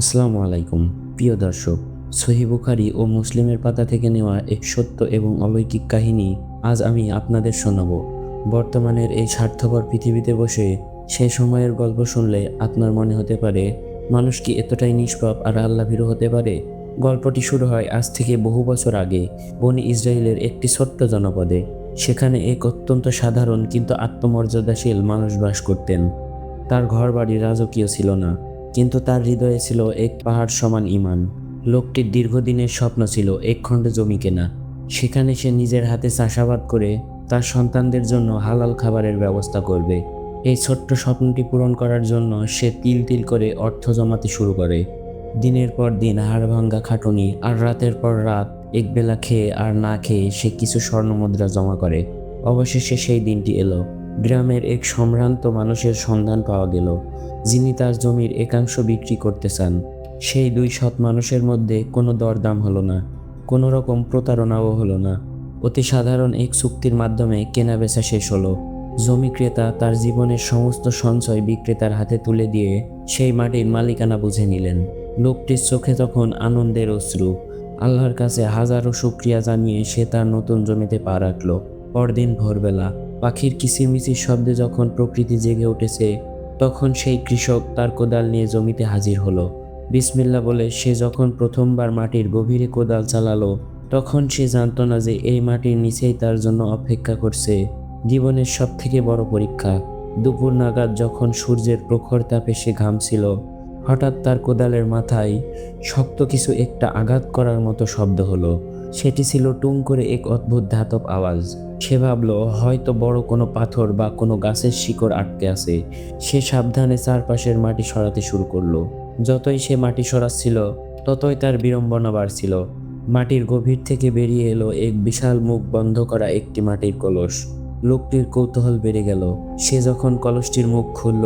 আসসালামু আলাইকুম। প্রিয় দর্শক, সহি বুখারি ও মুসলিমের পাতা থেকে নেওয়া এক সত্য এবং অলৌকিক কাহিনী আজ আমি আপনাদের শোনাব। বর্তমানের এই স্বার্থপর পৃথিবীতে বসে সে সময়ের গল্প শুনলে আপনার মনে হতে পারে, মানুষ কি এতটাই নিষ্পাপ আর আল্লাভীরু হতে পারে? গল্পটি শুরু হয় আজ থেকে বহু বছর আগে বনি ইসরায়েলের একটি ছোট্ট জনপদে। সেখানে এক অত্যন্ত সাধারণ কিন্তু আত্মমর্যাদাশীল মানুষ বাস করতেন। তার ঘর বাড়ি রাজকীয় ছিল না। কিন্তু তার হৃদয়ে ছিল এক পাহাড় সমান ইমান। লোকটির দীর্ঘদিনের স্বপ্ন ছিল এক খণ্ড জমি কেনা। সেখানে সে নিজের হাতে চাষাবাদ করে তার সন্তানদের জন্য হালাল খাবারের ব্যবস্থা করবে। এই ছোট্ট স্বপ্নটি পূরণ করার জন্য সে তিল তিল করে অর্থ জমাতে শুরু করে। দিনের পর দিন হাড় ভাঙ্গা খাটুনি আর রাতের পর রাত একবেলা খেয়ে আর না খেয়ে সে কিছু স্বর্ণমুদ্রা জমা করে। অবশেষে সেই দিনটি এলো। গ্রামের এক সম্ভ্রান্ত মানুষের সন্ধান পাওয়া গেল, যিনি তার জমির একাংশ বিক্রি করতে চান। সেই দুই সৎ মানুষের মধ্যে কোনো দরদাম হলো না, কোনো রকম প্রতারণাও হলো না। অতি সাধারণ এক চুক্তির মাধ্যমে কেনাবেচা শেষ হলো। জমি ক্রেতা তার জীবনের সমস্ত সঞ্চয় বিক্রেতার হাতে তুলে দিয়ে সেই মাটির মালিকানা বুঝে নিলেন। লোকটির চোখে তখন আনন্দের অশ্রু। আল্লাহর কাছে হাজারো শুক্রিয়া জানিয়ে সে তার নতুন জমিতে পা রাখল। পরদিন ভোরবেলা পাখির কিচিরমিচির শব্দে যখন প্রকৃতি জেগে উঠেছে, তখন সেই কৃষক তার কোদাল নিয়ে জমিতে হাজির হলো। বিসমিল্লা বলে, সে যখন প্রথমবার মাটির গভীরে কোদাল চালালো, তখন সে জানতো না যে এই মাটির নিচেই তার জন্য অপেক্ষা করছে। জীবনের সব থেকে বড় পরীক্ষা। দুপুর নাগাদ যখন সূর্যের প্রখর তাপে সে ঘামছিল, হঠাৎ তার কোদালের মাথায় শক্ত কিছু একটা আঘাত করার মতো শব্দ হলো। সেটি ছিল টুং করে এক অদ্ভুত ধাতব আওয়াজ। সে ভাবল, হয়তো বড় কোনো পাথর বা কোনো গাছের শিকড় আটকে আছে। সে সাবধানে চারপাশের মাটি সরাতে শুরু করল। যতই সে মাটি সরাচ্ছিল, ততই তার বিড়ম্বনা বাড়ছিল। মাটির গভীর থেকে বেরিয়ে এলো এক বিশাল মুখ বন্ধ করা একটি মাটির কলস। লোকটির কৌতূহল বেড়ে গেল। সে যখন কলসটির মুখ খুলল,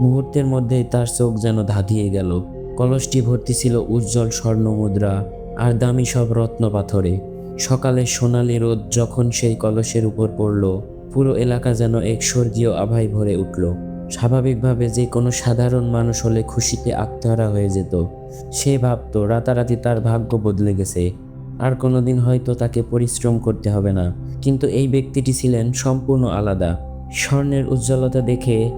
মুহূর্তের মধ্যেই তার চোখ যেন ধাঁধিয়ে গেল। কলসটি ভর্তি ছিল উজ্জ্বল স্বর্ণ মুদ্রা আর দামি সব রত্ন পাথরে। সকালে সোনালি রোদ যখন সেই কলসের উপর পড়ল, পুরো এলাকা যেন এক স্বর্গীয় আভায় ভরে উঠল। স্বাভাবিকভাবে যে কোনো সাধারণ মানুষ হলে খুশিতে আত্মহারা হয়ে যেত। সে ভাবত রাতারাতি তার ভাগ্য বদলে গেছে। আর কোনোদিন হয়তো তাকে পরিশ্রম করতে হবে না। কিন্তু এই ব্যক্তিটি ছিলেন সম্পূর্ণ আলাদা। স্বর্ণের উজ্জ্বলতা দেখে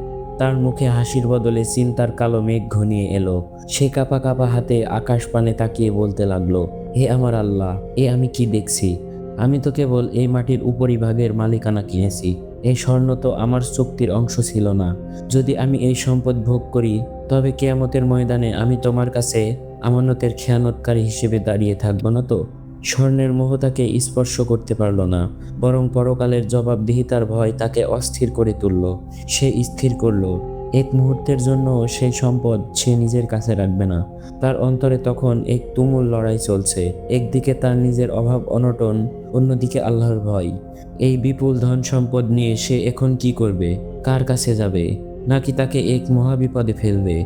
তার মুখে হাসির বদলে চিন্তার কালো মেঘ ঘনিয়ে এলো। সে কাপা কাপা হাতে আকাশ পানে তাকিয়ে বলতে লাগল, হে আমার আল্লাহ, এ আমি কি দেখছি? আমি তো কেবল এই মাটির উপরিভাগের মালিকানা কিনেছি। এই স্বর্ণ তো আমার চুক্তির অংশ ছিল না। যদি আমি এই সম্পদ ভোগ করি, তবে কেয়ামতের ময়দানে আমি তোমার কাছে আমানতের খেয়ানতকারী হিসেবে দাঁড়িয়ে থাকব না তো? স্বর্ণের মোহ তাকে স্পর্শ করতে পারল না, বরং পরকালের জবাবদিহিতার ভয় তাকে অস্থির করে তুলল। সে স্থির করল, এক মুহূর্তের জন্য সেই সম্পদ সে নিজের কাছে রাখবে না। তার অন্তরে তখন এক তুমুল লড়াই চলছে, একদিকে তার নিজের অভাব অনটন, অন্যদিকে আল্লাহর ভয়। এই বিপুল ধন সম্পদ নিয়ে সে এখন কি করবে, কার কাছে যাবে, নাকি তাকে এক মহাবিপদে ফেলবে?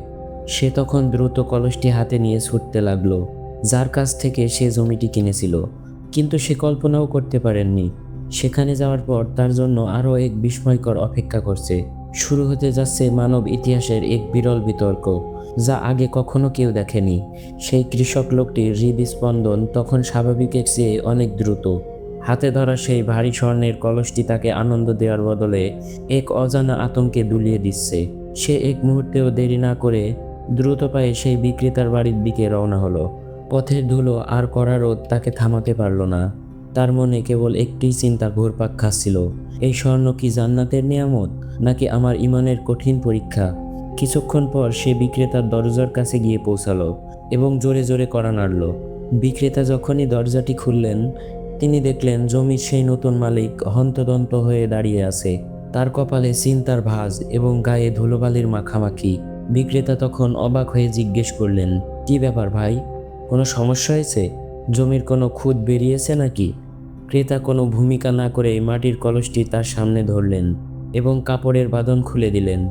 সে তখন দ্রুত কলসটি হাতে নিয়ে ছুটতে লাগল। যার কাছ থেকে সে জমিটি কিনেছিল। কিন্তু সে কল্পনাও করতে পারেননি। সেখানে যাওয়ার পর তার জন্য আরও এক বিস্ময়কর অপেক্ষা করছে। শুরু হতে যাচ্ছে মানব ইতিহাসের এক বিরল বিতর্ক, যা আগে কখনো কেউ দেখেনি। সেই কৃষক লোকটির হৃদস্পন্দন, তখন স্বাভাবিকের চেয়ে অনেক দ্রুত। হাতে ধরা সেই ভারী স্বর্ণের কলসটি তাকে আনন্দ দেওয়ার বদলে এক অজানা আতঙ্কে দুলিয়ে দিচ্ছে। সে এক মুহূর্তেও দেরি না করে দ্রুত পায়ে সেই বিক্রেতার বাড়ির দিকে রওনা হলো। পথের ধুলো আর কড়া রোদ তাকে থামাতে পারল না। তার মনে কেবল একটি চিন্তা ঘুরপাক খাচ্ছিল। এই স্বর্ণ কি জান্নাতের নিয়ামত, নাকি আমার ইমানের কঠিন পরীক্ষা? কিছুক্ষণ পর সে বিক্রেতার দরজার কাছে গিয়ে পৌঁছালো এবং জোরে জোরে কড়া নাড়ল। বিক্রেতা যখনই দরজাটি খুললেন, তিনি দেখলেন জমির সেই নতুন মালিক হন্তদন্ত হয়ে দাঁড়িয়ে আছে। তার কপালে চিন্তার ভাঁজ এবং গায়ে ধুলোবালির মাখামাখি। বিক্রেতা তখন অবাক হয়ে জিজ্ঞেস করলেন, কি ব্যাপার ভাই? কোনো সমস্যা হয়েছে? জমির কোনো খুদ বেরিয়েছে নাকি? ক্রেতা কোনো ভূমিকা না করে মাটির কলসটি তার সামনে ধরলেন এবং কাপড়ের বাঁধন খুলে দিলেন।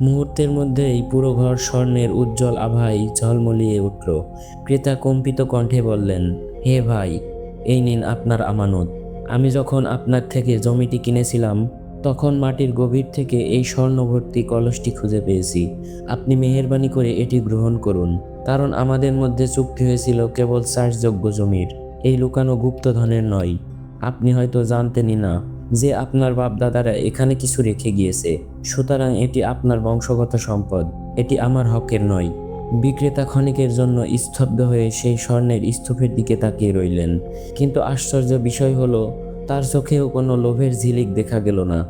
মুহূর্তের মধ্যেই পুরো ঘর স্বর্ণের উজ্জ্বল আভায় ঝলমলিয়ে উঠল। ক্রেতা কম্পিত কণ্ঠে বললেন, হে ভাই, এই নিন আপনার আমানত। আমি যখন আপনার থেকে জমিটি কিনেছিলাম, তখন মাটির গভীর থেকে এই স্বর্ণভর্তি কলসটি খুঁজে পেয়েছি। আপনি মেহেরবানি করে এটি গ্রহণ করুন। কারণ আমাদের মধ্যে চুক্তি হয়েছিল কেবল চাষযোগ্য জমির। এই লুকানো গুপ্তধনের নয়। আপনি হয়তো জানতেনই না যে আপনার বাপদাদারা এখানে কিছু রেখে গিয়েছে। সুতরাং এটি আপনার বংশগত সম্পদ। এটি আমার হকের নয়। বিক্রেতা ক্ষণিকের জন্য স্তব্ধ হয়ে সেই স্বর্ণের স্তূপের দিকে তাকিয়ে রইলেন। কিন্তু আশ্চর্য বিষয় হলো, তার চোখেও কোনো লোভের ঝিলিক দেখা গেল না।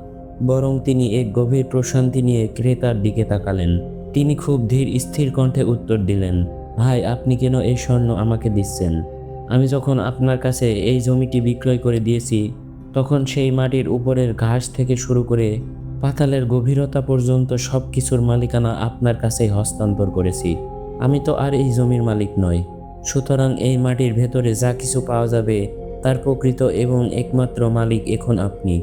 বরং তিনি এক গভীর প্রশান্তি নিয়ে ক্রেতার দিকে তাকালেন। তিনি খুব ধীর, স্থির কণ্ঠে উত্তর দিলেন, ভাই, আপনি কেন এই স্বর্ণ আমাকে দিচ্ছেন? আমি যখন আপনার কাছে এই জমিটি বিক্রয় করে দিয়েছি, তখন সেই মাটির উপরের ঘাস থেকে শুরু করে পাতালের গভীরতা পর্যন্ত সব কিছুর মালিকানা আপনার কাছেই হস্তান্তর করেছি। আমি তো আর এই জমির মালিক নই। সুতরাং এই মাটির ভেতরে যা কিছু পাওয়া যাবে, তার প্রকৃত এবং একমাত্র মালিক এখন আপনি।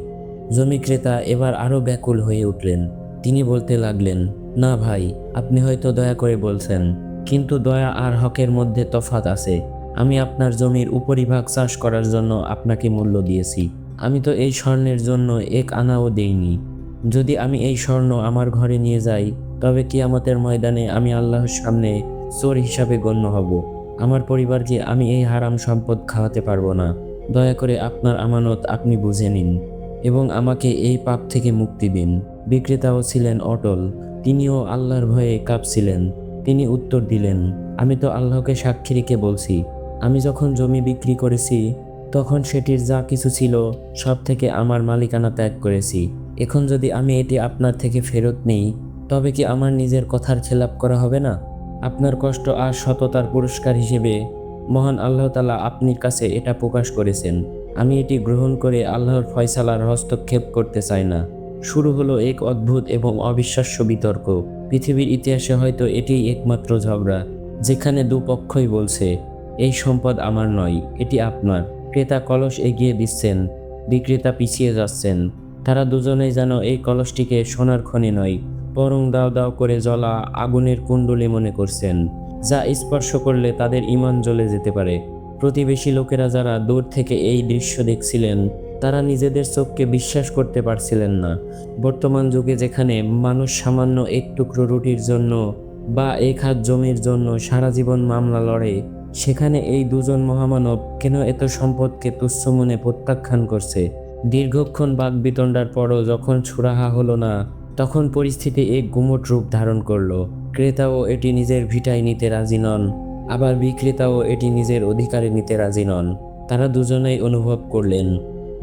জমি ক্রেতা এবার আরও ব্যাকুল হয়ে উঠলেন। তিনি বলতে লাগলেন, না ভাই আপনি হয়তো দয়া করে বলছেন, কিন্তু দয়া আর হকের মধ্যে তফাত আছে। আমি আপনার জমির উপরিভাগ চাষ করার জন্য আপনাকে মূল্য দিয়েছি। আমি তো এই স্বর্ণের জন্য এক আনাও দেইনি। যদি আমি এই স্বর্ণ আমার ঘরে নিয়ে যাই, তবে কি কিয়ামতের ময়দানে আমি আল্লাহর সামনে চোর হিসাবে গণ্য হব। আমার পরিবারকে আমি এই হারাম সম্পদ খাওয়াতে পারব না। দয়া করে আপনার আমানত আপনি বুঝে নিন এবং আমাকে এই পাপ থেকে মুক্তি দিন। বিক্রেতাও ছিলেন অটল। তিনিও আল্লাহর ভয়ে কাঁপছিলেন। তিনি উত্তর দিলেন, আমি তো আল্লাহকে সাক্ষী রেখে বলছি। আমি যখন জমি বিক্রি করেছি, তখন সেটির যা কিছু ছিল, সব থেকে আমার মালিকানা ত্যাগ করেছি। এখন যদি আমি এটি আপনার থেকে ফেরত নেই, তবে কি আমার নিজের কথার খেলাপ করা হবে না? আপনার কষ্ট আর সততার পুরস্কার হিসেবে মহান আল্লাহ তালা আপনার কাছে এটা প্রকাশ করেছেন। আমি এটি গ্রহণ করে আল্লাহর ফয়সালার হস্তক্ষেপ করতে চাই না। শুরু হলো এক অদ্ভুত এবং অবিশ্বাস্য বিতর্ক। পৃথিবীর ইতিহাসে হয়তো এটিই একমাত্র ঝগড়া, যেখানে দুপক্ষই বলছে, এই সম্পদ আমার নয়, এটি আপনার। ক্রেতা কলস এগিয়ে দিচ্ছেন, বিক্রেতা পিছিয়ে যাচ্ছেন। তারা দুজনেই যেন এই কলসটিকে সোনার খনি নয়, বরং দাও দাও করে জ্বলা আগুনের কুণ্ডলি মনে করছেন, যা স্পর্শ করলে তাদের ইমান জ্বলে যেতে পারে। প্রতিবেশী লোকেরা যারা দূর থেকে এই দৃশ্য দেখছিলেন তারা নিজেদের চোখকে বিশ্বাস করতে পারছিলেন না। বর্তমান যুগে যেখানে মানুষ সামান্য এক টুকরো রুটির জন্য বা এক হাত জমির জন্য সারা জীবন মামলা লড়ে, সেখানে এই দুজন মহামানব কেন এত সম্পদকে তুচ্ছ মনে প্রত্যাখ্যান করছে? দীর্ঘক্ষণ বাগবিতণ্ডার পরও যখন সুরাহা হলো না, তখন পরিস্থিতি এক গুমট রূপ ধারণ করল। ক্রেতাও এটি নিজের ভিটায় নিতে রাজি নন, আবার বিক্রেতাও এটি নিজের অধিকারে নিতে রাজি নন। তারা দুজনেই অনুভব করলেন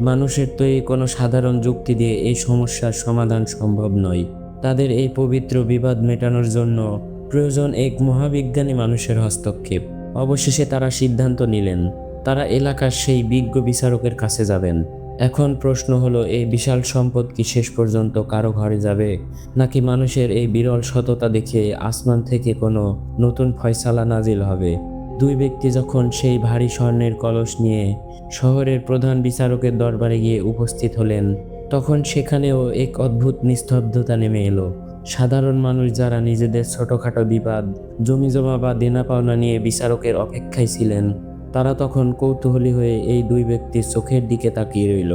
মানুষের তৈরি কোনো সাধারণ যুক্তি দিয়ে এই সমস্যার সমাধান সম্ভব নয়। তাদের এই পবিত্র বিবাদ মেটানোর জন্য প্রয়োজন এক মহাবিজ্ঞানী মানুষের হস্তক্ষেপ। অবশেষে তারা সিদ্ধান্ত নিলেন, তারা এলাকার সেই বিজ্ঞ বিচারকের কাছে যাবেন। এখন প্রশ্ন হলো, এই বিশাল সম্পদ কি শেষ পর্যন্ত কারও ঘরে যাবে? নাকি মানুষের এই বিরল সততা দেখে আসমান থেকে কোনো নতুন ফয়সালা নাজিল হবে? দুই ব্যক্তি যখন সেই ভারী স্বর্ণের কলস নিয়ে শহরের প্রধান বিচারকের দরবারে গিয়ে উপস্থিত হলেন। তখন সেখানেও এক অদ্ভুত নিস্তব্ধতা নেমে এলো। সাধারণ মানুষ যারা নিজেদের ছোটোখাটো বিবাদ জমি জমা বা দেনা পাওনা নিয়ে বিচারকের অপেক্ষায় ছিলেন, তারা তখন কৌতূহলী হয়ে এই দুই ব্যক্তির চোখের দিকে তাকিয়ে রইল।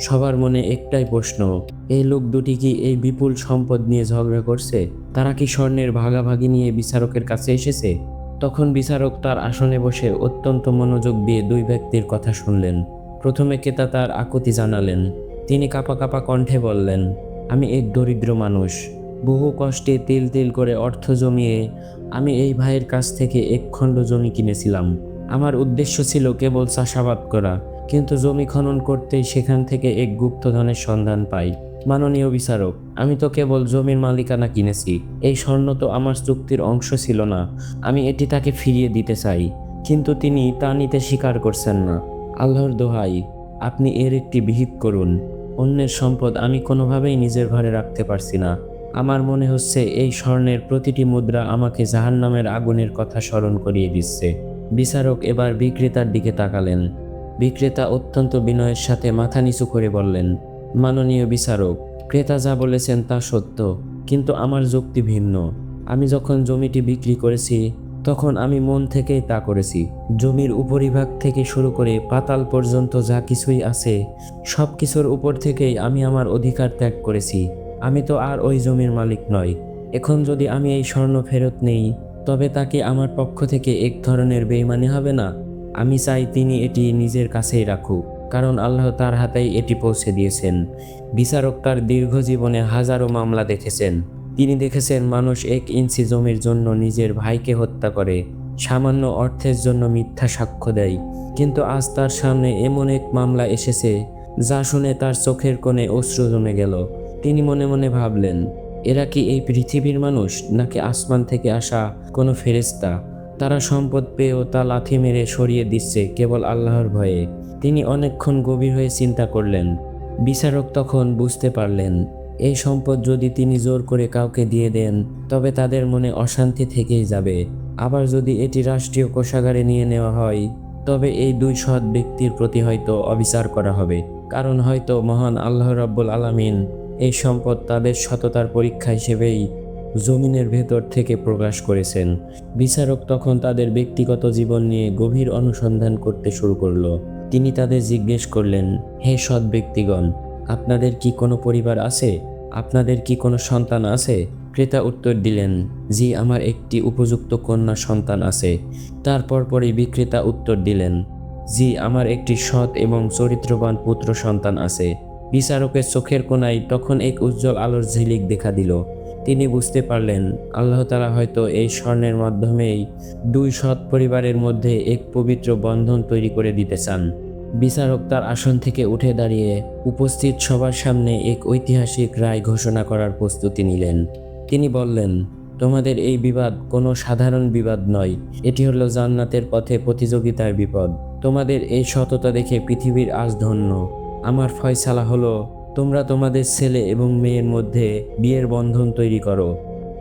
সবার মনে একটাই প্রশ্ন, এই লোক দুটি কি এই বিপুল সম্পদ নিয়ে ঝগড়া করছে? তারা কি স্বর্ণের ভাগাভাগি নিয়ে বিচারকের কাছে এসেছে? তখন বিচারক তার আসনে বসে অত্যন্ত মনোযোগ দিয়ে দুই ব্যক্তির কথা শুনলেন। প্রথমে কেতা তার আকুতি জানালেন। তিনি কাপা কাপা কণ্ঠে বললেন, আমি এক দরিদ্র মানুষ। বহু কষ্টে তিল তিল করে অর্থ জমিয়ে আমি এই ভাইয়ের কাছ থেকে এক খণ্ড জমি কিনেছিলাম। আমার উদ্দেশ্য ছিল কেবল চাষাবাদ করা, কিন্তু জমি খনন করতেই সেখান থেকে এক গুপ্তধনের সন্ধান পাই। মাননীয় বিচারক, আমি তো কেবল জমির মালিকানা কিনেছি। এই স্বর্ণ তো আমার চুক্তির অংশ ছিল না। আমি এটি তাকে ফিরিয়ে দিতে চাই, কিন্তু তিনি তা নিতে স্বীকার করছেন না। আল্লাহর দোহাই, আপনি এর একটি বিহিত করুন। অন্যের সম্পদ আমি কোনোভাবেই নিজের ঘরে রাখতে পারছি না। আমার মনে হচ্ছে এই স্বর্ণের প্রতিটি মুদ্রা আমাকে জাহান্নামের আগুনের কথা স্মরণ করিয়ে দিচ্ছে। বিচারক এবার বিক্রেতার দিকে তাকালেন। বিক্রেতা অত্যন্ত বিনয়ের সাথে মাথা নিচু করে বললেন মাননীয় বিচারক, ক্রেতা যা বলেছেন তা সত্য, কিন্তু আমার যুক্তি ভিন্ন। আমি যখন জমিটি বিক্রি করেছি, তখন আমি মন থেকেই তা করেছি। জমির উপরিভাগ থেকে শুরু করে পাতাল পর্যন্ত যা কিছুই আছে সব কিছুর উপর থেকেই আমি আমার অধিকার ত্যাগ করেছি। আমি তো আর ওই জমির মালিক নই। এখন যদি আমি এই স্বর্ণ ফেরত নেই, তবে তাকে আমার পক্ষ থেকে এক ধরনের বেইমানি হবে না? আমি চাই তিনি এটি নিজের কাছেই রাখুক। কারণ আল্লাহ তার হাতেই এটি পৌঁছে দিয়েছেন। বিচারক তার দীর্ঘ জীবনে হাজারো মামলা দেখেছেন। তিনি দেখেছেন মানুষ এক ইঞ্চি জমির জন্য নিজের ভাইকে হত্যা করে, সামান্য অর্থের জন্য মিথ্যা সাক্ষ্য দেয়। কিন্তু আজ তার সামনে এমন এক মামলা এসেছে, যা শুনে তার চোখের কোণে অশ্রু জমে গেল। তিনি মনে মনে ভাবলেন, এরা কি এই পৃথিবীর মানুষ, নাকি আসমান থেকে আসা কোনো ফেরেস্তা তারা সম্পদ পেয়েও তা লাথি মেরে সরিয়ে দিচ্ছে কেবল আল্লাহর ভয়ে। তিনি অনেকক্ষণ গভীর হয়ে চিন্তা করলেন। বিচারক তখন বুঝতে পারলেন, এই সম্পদ যদি তিনি জোর করে কাউকে দিয়ে দেন, তবে তাদের মনে অশান্তি থেকেই যাবে। আবার যদি এটি রাষ্ট্রীয় কোষাগারে নিয়ে নেওয়া হয়, তবে এই দুই সৎ ব্যক্তির প্রতি হয়তো অবিচার করা হবে। কারণ হয়তো মহান আল্লাহ রাব্বুল আলামিন এই সম্পদ তাদের সততার পরীক্ষা হিসেবেই জমিনের ভেতর থেকে প্রকাশ করেছেন। বিচারক তখন তাদের ব্যক্তিগত জীবন নিয়ে গভীর অনুসন্ধান করতে শুরু করল। তিনি তাদের জিজ্ঞেস করলেন, হে সৎ ব্যক্তিগণ, আপনাদের কি কোনো পরিবার আছে? আপনাদের কি কোনো সন্তান আছে? ক্রেতা উত্তর দিলেন, জি, আমার একটি উপযুক্ত কন্যা সন্তান আছে। তারপর পরই বিক্রেতা উত্তর দিলেন, জি, আমার একটি সৎ এবং চরিত্রবান পুত্র সন্তান আছে। বিচারকের চোখের কোনায় তখন এক উজ্জ্বল আলোর ঝিলিক দেখা দিল। তিনি বুঝতে পারলেন, আল্লাহ তালা হয়তো এই স্বর্ণের মাধ্যমেই দুই সৎ পরিবারের মধ্যে এক পবিত্র বন্ধন তৈরি করে দিতে চান। বিচারক তার আসন থেকে উঠে দাঁড়িয়ে উপস্থিত সবার সামনে এক ঐতিহাসিক রায় ঘোষণা করার প্রস্তুতি নিলেন। তিনি বললেন, তোমাদের এই বিবাদ কোনো সাধারণ বিবাদ নয়। এটি হলো জান্নাতের পথে প্রতিযোগিতার বিপদ। তোমাদের এই সততা দেখে পৃথিবীর আজ ধন্য। আমার ফয়সালা হলো তোমরা তোমাদের ছেলে এবং মেয়ের মধ্যে বিয়ের বন্ধন তৈরি করো,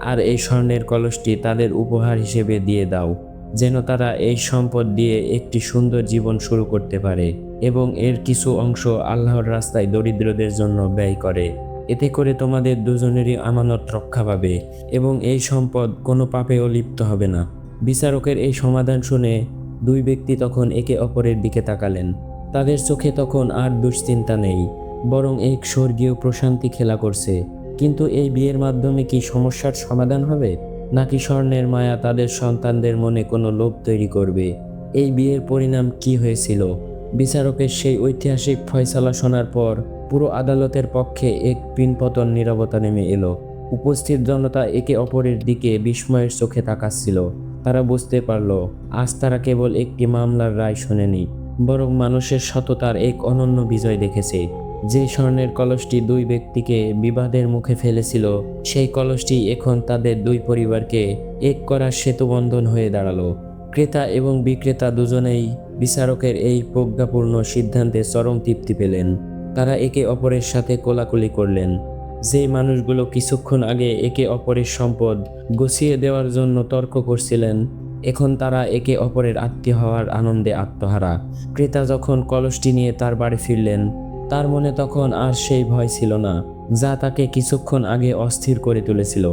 আর এই স্বর্ণের কলসটি তাদের উপহার হিসেবে দিয়ে দাও, যেন তারা এই সম্পদ দিয়ে একটি সুন্দর জীবন শুরু করতে পারে এবং এর কিছু অংশ আল্লাহর রাস্তায় দরিদ্রদের জন্য ব্যয় করে। এতে করে তোমাদের দুজনেরই আমানত রক্ষা পাবে এবং এই সম্পদ কোনো পাপেও লিপ্ত হবে না। বিচারকের এই সমাধান শুনে দুই ব্যক্তি তখন একে অপরের দিকে তাকালেন। তাদের চোখে তখন আর দুশ্চিন্তা নেই। বরং এক স্বর্গীয় প্রশান্তি খেলা করছে। কিন্তু এই বিয়ের মাধ্যমে কি সমস্যার সমাধান হবে? নাকি স্বর্ণের মায়া তাদের সন্তানদের মনে কোনো লোভ তৈরি করবে? এই বিয়ের পরিণাম কি হয়েছিল? বিচারকের সেই ঐতিহাসিক ফয়সালা শোনার পর পুরো আদালতের পক্ষে এক পিনপতন নীরবতা নেমে এলো। উপস্থিত জনতা একে অপরের দিকে বিস্ময়ের চোখে তাকাচ্ছিল। তারা বুঝতে পারল, আজ তারা কেবল একটি মামলার রায় শোনেনি, বরং মানুষের সততার এক অনন্য বিজয় দেখেছে। যে স্বর্ণের কলসটি দুই ব্যক্তিকে বিবাদের মুখে ফেলেছিল, সেই কলসটি এখন তাদের দুই পরিবারকে এক করার সেতুবন্ধন হয়ে দাঁড়াল। ক্রেতা এবং বিক্রেতা দুজনেই বিচারকের এই প্রজ্ঞাপূর্ণ সিদ্ধান্তে চরম তৃপ্তি পেলেন। তারা একে অপরের সাথে কোলাকুলি করলেন। যে মানুষগুলো কিছুক্ষণ আগে একে অপরের সম্পদ গুছিয়ে দেওয়ার জন্য তর্ক করছিলেন, এখন তারা একে অপরের আত্মীয় হওয়ার আনন্দে আত্মহারা। ক্রেতা যখন কলসটি নিয়ে তার বাড়ি ফিরলেন তার মনে তখন আর সেই ভয় ছিল না, যা তাকে কিছুক্ষণ আগে অস্থির করে তুলেছিল।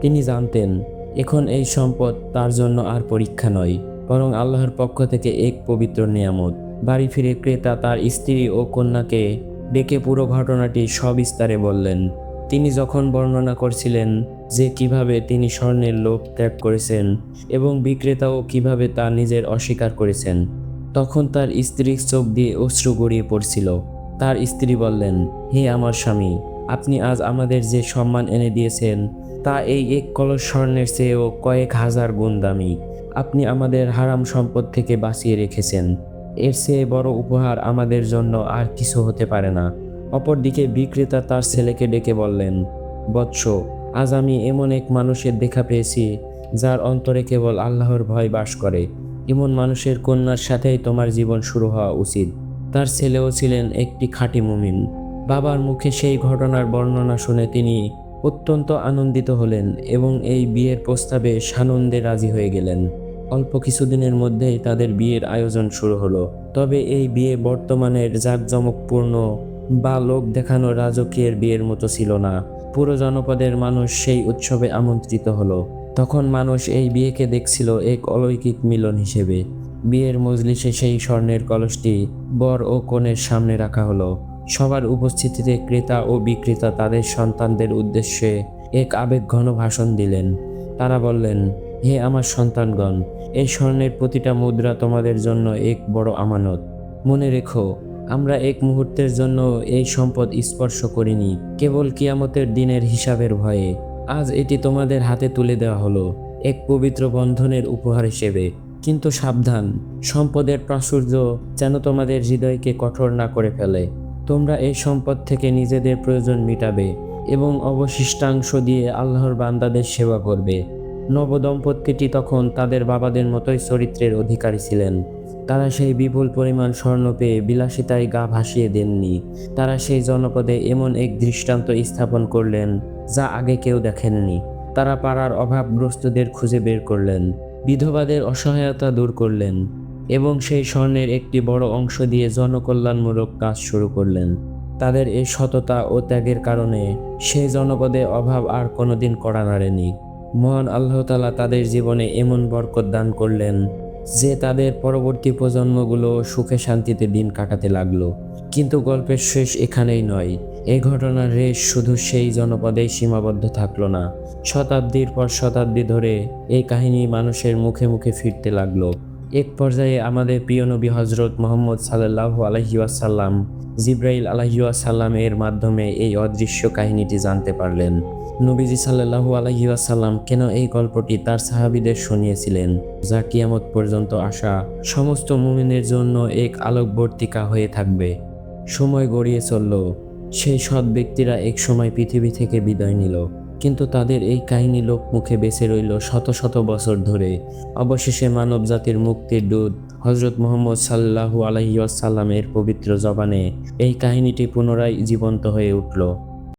তিনি জানতেন, এখন এই সম্পদ তার জন্য আর পরীক্ষা নয়, বরং আল্লাহর পক্ষ থেকে এক পবিত্র নিয়ামত। বাড়ি ফিরে ক্রেতা তার স্ত্রী ও কন্যাকে ডেকে পুরো ঘটনাটি সবিস্তারে বললেন। তিনি যখন বর্ণনা করছিলেন যে কীভাবে তিনি স্বর্ণের লোভ ত্যাগ করেছেন এবং বিক্রেতাও কীভাবে তা নিজের অস্বীকার করেছেন, তখন তার স্ত্রীর চোখ দিয়ে অশ্রু গড়িয়ে পড়ছিল। তার স্ত্রী বললেন, হে আমার স্বামী, আপনি আজ আমাদের যে সম্মান এনে দিয়েছেন, তা এই এক কলস স্বর্ণের চেয়েও কয়েক হাজার গুণ দামি। আপনি আমাদের হারাম সম্পদ থেকে বাঁচিয়ে রেখেছেন। এর চেয়ে বড় উপহার আমাদের জন্য আর কিছু হতে পারে না। অপরদিকে বিক্রেতা তার ছেলেকে ডেকে বললেন, বৎস, আজ আমি এমন এক মানুষের দেখা পেয়েছি, যার অন্তরে কেবল আল্লাহর ভয় বাস করে। এমন মানুষের কন্যার সাথেই তোমার জীবন শুরু হওয়া উচিত। তার ছেলেও ছিলেন একটি খাঁটি মুমিন। বাবার মুখে সেই ঘটনার বর্ণনা শুনে তিনি অত্যন্ত আনন্দিত হলেন এবং এই বিয়ের প্রস্তাবে সানন্দে রাজি হয়ে গেলেন। অল্প কিছুদিনের মধ্যেই তাদের বিয়ের আয়োজন শুরু হলো। তবে এই বিয়ে বর্তমানের জাঁকজমকপূর্ণ বা লোক দেখানো রাজকীয়ের বিয়ের মতো ছিল না। পুরো জনপদের মানুষ সেই উৎসবে আমন্ত্রিত হলো। তখন মানুষ এই বিয়েকে দেখছিল এক অলৌকিক মিলন হিসেবে। বিয়ের মজলিসে সেই স্বর্ণের কলসটি বর ও কনের সামনে রাখা হলো। সবার উপস্থিতিতে ক্রেতা ও বিক্রেতা তাদের সন্তানদের উদ্দেশ্যে এক আবেগঘন ভাষণ দিলেন। তারা বললেন, হে আমার সন্তানগণ, এই স্বর্ণের প্রতিটা মুদ্রা তোমাদের জন্য এক বড় আমানত। মনে রেখো, আমরা এক মুহূর্তের জন্য এই সম্পদ স্পর্শ করিনি। কেবল কিয়ামতের দিনের হিসাবের ভয়ে। আজ এটি তোমাদের হাতে তুলে দেওয়া হলো, এক পবিত্র বন্ধনের উপহার হিসেবে। কিন্তু সাবধান, সম্পদের প্রাচুর্য যেন তোমাদের হৃদয়কে কঠোর না করে ফেলে। তোমরা এই সম্পদ থেকে নিজেদের প্রয়োজন মিটাবে এবং অবশিষ্টাংশ দিয়ে আল্লাহর বান্দাদের সেবা করবে। নবদম্পতিটি তখন তাদের বাবাদের মতোই চরিত্রের অধিকারী ছিলেন। তারা সেই বিপুল পরিমাণ স্বর্ণ পেয়ে বিলাসিতায় গা ভাসিয়ে দেননি। তারা সেই জনপদে এমন এক দৃষ্টান্ত স্থাপন করলেন যা আগে কেউ দেখেননি। তারা পাড়ার অভাবগ্রস্তদের খুঁজে বের করলেন। বিধবাদের অসহায়তা দূর করলেন এবং সেই স্বর্ণের একটি বড় অংশ দিয়ে জনকল্যাণমূলক কাজ শুরু করলেন। তাদের এই সততা ও ত্যাগের কারণে সেই জনপদে অভাব আর কোনোদিন করা নাড়েনি। মহান আল্লাহতালা তাদের জীবনে এমন বরকত দান করলেন যে তাদের পরবর্তী প্রজন্মগুলো সুখে শান্তিতে দিন কাটাতে লাগল। কিন্তু গল্পের শেষ এখানেই নয়। এই ঘটনার রেশ শুধু সেই জনপদেই সীমাবদ্ধ থাকল না, শতাব্দীর পর শতাব্দী ধরে এই কাহিনী মানুষের মুখে মুখে ফিরতে লাগল। এক পর্যায়ে আমাদের প্রিয় নবী হজরত মোহাম্মদ সাল্লাহ আলহিউসাল্লাম জিব্রাইল আলহিউসাল্লাম এর মাধ্যমে এই অদৃশ্য কাহিনীটি জানতে পারলেন। নবীজি সাল্লাহু আলহিউসাল্লাম কেন এই গল্পটি তার সাহাবিদের শুনিয়েছিলেন? যা কিয়ামত পর্যন্ত আসা সমস্ত মুমিনের জন্য এক আলোকবর্তিকা হয়ে থাকবে। সময় গড়িয়ে চলল। সেই সৎ ব্যক্তিরা এক সময় পৃথিবী থেকে বিদায় নিল, কিন্তু তাদের এই কাহিনী লোক মুখে বেঁচে রইল শত শত বছর ধরে। অবশেষে মানব জাতির মুক্তির দূত হজরত মোহাম্মদ সাল্লাহু আলহিউসাল্লামের পবিত্র জবানে এই কাহিনীটি পুনরায় জীবন্ত হয়ে উঠল।